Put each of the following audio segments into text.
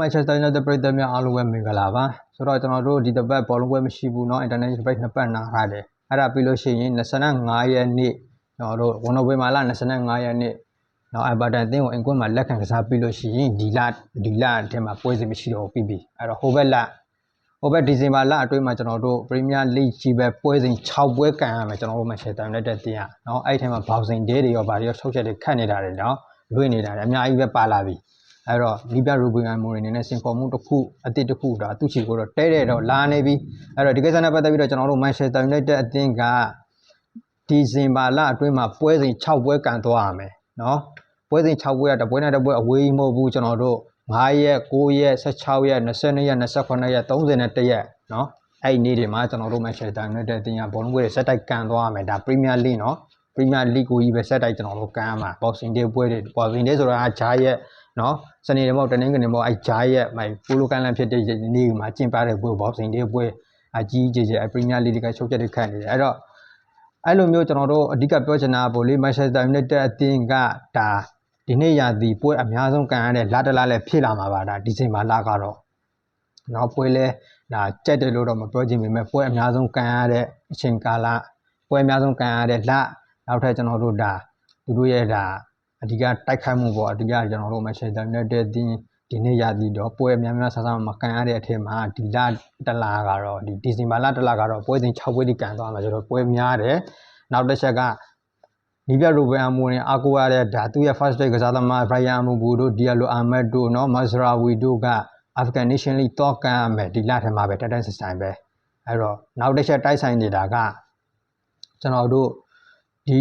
မန်ချက်စတာယူနိုက်တက်ပရိသတ်များအားလုံးပဲမင်္ဂလာပါဆိုတော့ကျွန်တော်တို့ဒီတစ်ပတ်ဘောလုံးပွဲမရှိဘူးเนาะ international break နှစ်ပတ်နာထားတယ်အဲ့ဒါပြီးလို့ရှိရင်25ရက်နေ့ကျွန်တော်တို့ဝန်တော်ပွဲမှာလာ25ရက်နေ့เนาะအဘတန်တင်းကိုအင်ကွန်းမှာလက်ခံကစားပြီးလို့ရှိရင်ဒီလဒီလအထက်မှာပွဲစဉ်မရှိတော့ဘူးပြီးပြီအဲ့တော့ဟိုဘက်လဟိုဘက်ဒီဇင်ဘာလအတွင်းမှာကျွန်တော်တို့ပရီးမီးယားလိကြီးပဲပွဲစဉ်6ပွဲကန်ရမယ်ကျွန်တော်တို့မန်ချက်စတာယူနိုက်တက်တင်းရเนาะအဲ့ဒီထဲမှာဘောက်စင်ဒဲတွေရောဗာတွေရောထုတ်ချက်တွေခတ်နေတာတွေเนาะလွှင့်နေတာတွေအများကြီးပဲပါလာပြီ အဲ့တော့လီပြရူဘင်ဂန်မိုရီနေနဲ့စင်ဖော်မှုတစ်ခုအတစ်တစ်ခုဒါသူ့ချီကိုတော့တဲတဲ့တော့လာနေပြီအဲ့တော့ဒီကိစ္စနဲ့ပတ်သက်ပြီးတော့ကျွန်တော်တို့မန်ချက်စတာယူနိုက်တက်အသင်းကဒီဇင်ဘာလအတွင်းမှာပွဲစဉ်6ပွဲကန်သွားရမယ်နော်ပွဲစဉ်6ပွဲကတပွဲနဲ့တပွဲအဝေးမဟုတ်ဘူးကျွန်တော်တို့9ရက်9ရက်16ရက်22ရက်28ရက်31ရက်နော်အဲ့ဒီနေ့တွေမှာကျွန်တော်တို့မန်ချက်စတာယူနိုက်တက်အသင်းကဘောလုံးပွဲတွေစက်တိုက်ကန်သွားရမယ်ဒါပရီးမီးယားလိနော်ပရီးမီးယားလိကိုကြီးပဲစက်တိုက်ကျွန်တော်တို့ကန်ရမှာဘောက်ဆင်ဒေးပွဲတွေဘောက်ဆင်ဒေးဆိုတာကဂျားရဲ့ နော်စနေနေ့မောက်တနင်္ဂနွေမောက်အဲဂျားရဲ့မိုင်ပိုလိုကန်လန်ဖြစ်တဲ့နေ့မှာကျင်းပတဲ့ပွဲဘောက်ဆင်ဒေးပွဲအကြီးကြီးကြီးအပရီးမီးယားလိကချုပ်ချက်တွေခတ်နေတယ်အဲ့တော့အဲ့လိုမျိုးကျွန်တော်တို့အဓိကပြောချင်တာပေါ့လေမန်ချက်စတာယူနိုက်တက်အသင်းကဒါဒီနေ့ရာသီပွဲအများဆုံးကန်ရတဲ့လာတလားလည်းဖြစ်လာမှာပါဒါဒီဇင်ဘာလကတော့နောက်ပွဲလဲဒါကြက်တယ်လို့တော့မပြောချင်ပေမဲ့ပွဲအများဆုံးကန်ရတဲ့အချိန်ကာလပွဲအများဆုံးကန်ရတဲ့လနောက်ထပ်ကျွန်တော်တို့ဒါသူတို့ရဲ့ဒါ အဓိကတိုက်ခိုက်မှုပေါ့အဓိကကျွန်တော်တို့မန်ချက်စတာယူနိုက်တက်အသင်းဒီနေ့ရာသီတော့ပွဲများများဆဆမကန်ရတဲ့အထက်မှာဒီလတလားကတော့ဒီဒီဇင်ဘာလတလားကတော့ပွဲစဉ်6ပွဲတိကန်သွားမှာဆိုတော့ပွဲများတယ်နောက်တစ်ချက်ကနီးပြရိုဘန်အမူနဲ့အာကိုရတဲ့ဒါသူရဲ့ first day ကစားသမားဘရိုင်ယန်အမူဘူတို့ဒီယလိုအာမက်တို့နော်မတ်စရာဝီတို့က African Nation League တော့ကန်ရမယ်ဒီလထဲမှာပဲတက်တက်ဆိုင်ပဲအဲ့တော့နောက်တစ်ချက်တိုက်ဆိုင်နေတာကကျွန်တော်တို့ ဒီ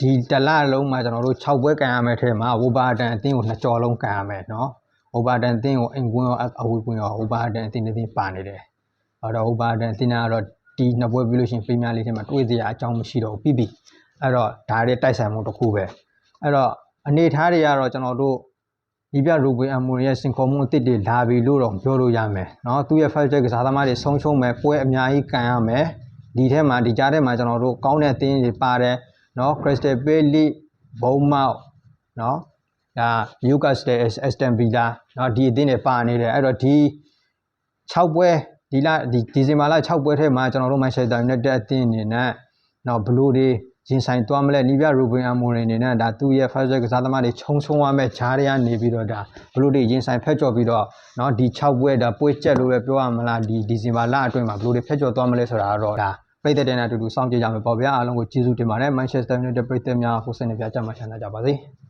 ဒီတလလုံးမှာကျွန်တော်တို့6ပွဲကန်ရမယ်ထဲမှာဝိုဘာတန်အသင်းကိုနှစ်ကြော်လုံးကန်ရမယ်နော်ဝိုဘာတန်အသင်းကိုအင်ကွင်းရောအဝေးကွင်းရောဝိုဘာတန်အသင်းတစ်သင်းပါနေတယ်အဲ့တော့ဝိုဘာတန်အသင်းကတော့ဒီနှစ်ပွဲပြီးလို့ရှိရင်ပရီးမီးယားလိထဲမှာတွေးစရာအကြောင်းမရှိတော့ဘူးပြီးပြီအဲ့တော့ဒါရဲ့တိုက်ဆိုင်မှုတစ်ခုပဲအဲ့တော့အနေထားတွေကတော့ကျွန်တော်တို့ဒီပြရူဘီအမူရဲ့စင်ခေါ်မှုအစ်စ်တွေလာပြီလို့တော့ပြောလို့ရမယ်เนาะသူရဲ့ five check ကစားသမားတွေဆုံးရှုံးမယ်ပွဲအများကြီးကန်ရမယ်ဒီထဲမှာဒီကြားထဲမှာကျွန်တော်တို့ကောင်းတဲ့အသင်းတွေပါတယ် နော် crystal pale ဘုံမောက်နော်ဒါ Newcastle Aston Villa နော်ဒီအသင်းတွေပါနေတယ်အဲ့တော့ဒီ6ပွဲဒီလဒီဒီဇင်ဘာလ6ပွဲထဲမှာကျွန်တော်တို့ Manchester United အသင်းအနေနဲ့နော်ဘလူးတွေရင်ဆိုင်သွားမလဲနီးပြရူဘင်အမိုရင်အနေနဲ့ဒါသူ့ရဲ့ first leg ကစားသမားတွေခြုံဆုံရမဲ့ဂျားတွေကနေပြီးတော့ဒါဘလူးတွေရင်ဆိုင်ဖက်ကျော်ပြီးတော့နော်ဒီ6ပွဲဒါပွဲကျက်လို့ပဲပြောရမလားဒီဒီဇင်ဘာလအတွင်းမှာဘလူးတွေဖက်ကျော်သွားမလဲဆိုတာကတော့ဒါ ပြည်သက်တဲ့နဲ့အတူတူစောင့်ကြည့်ကြမယ်ပေါ့ဗျာအားလုံးကိုကျေးဇူးတင်ပါတယ် Manchester United ပြည်သက်များကိုစိတ်နှပြကြမှာချမ်းသာကြပါစေ။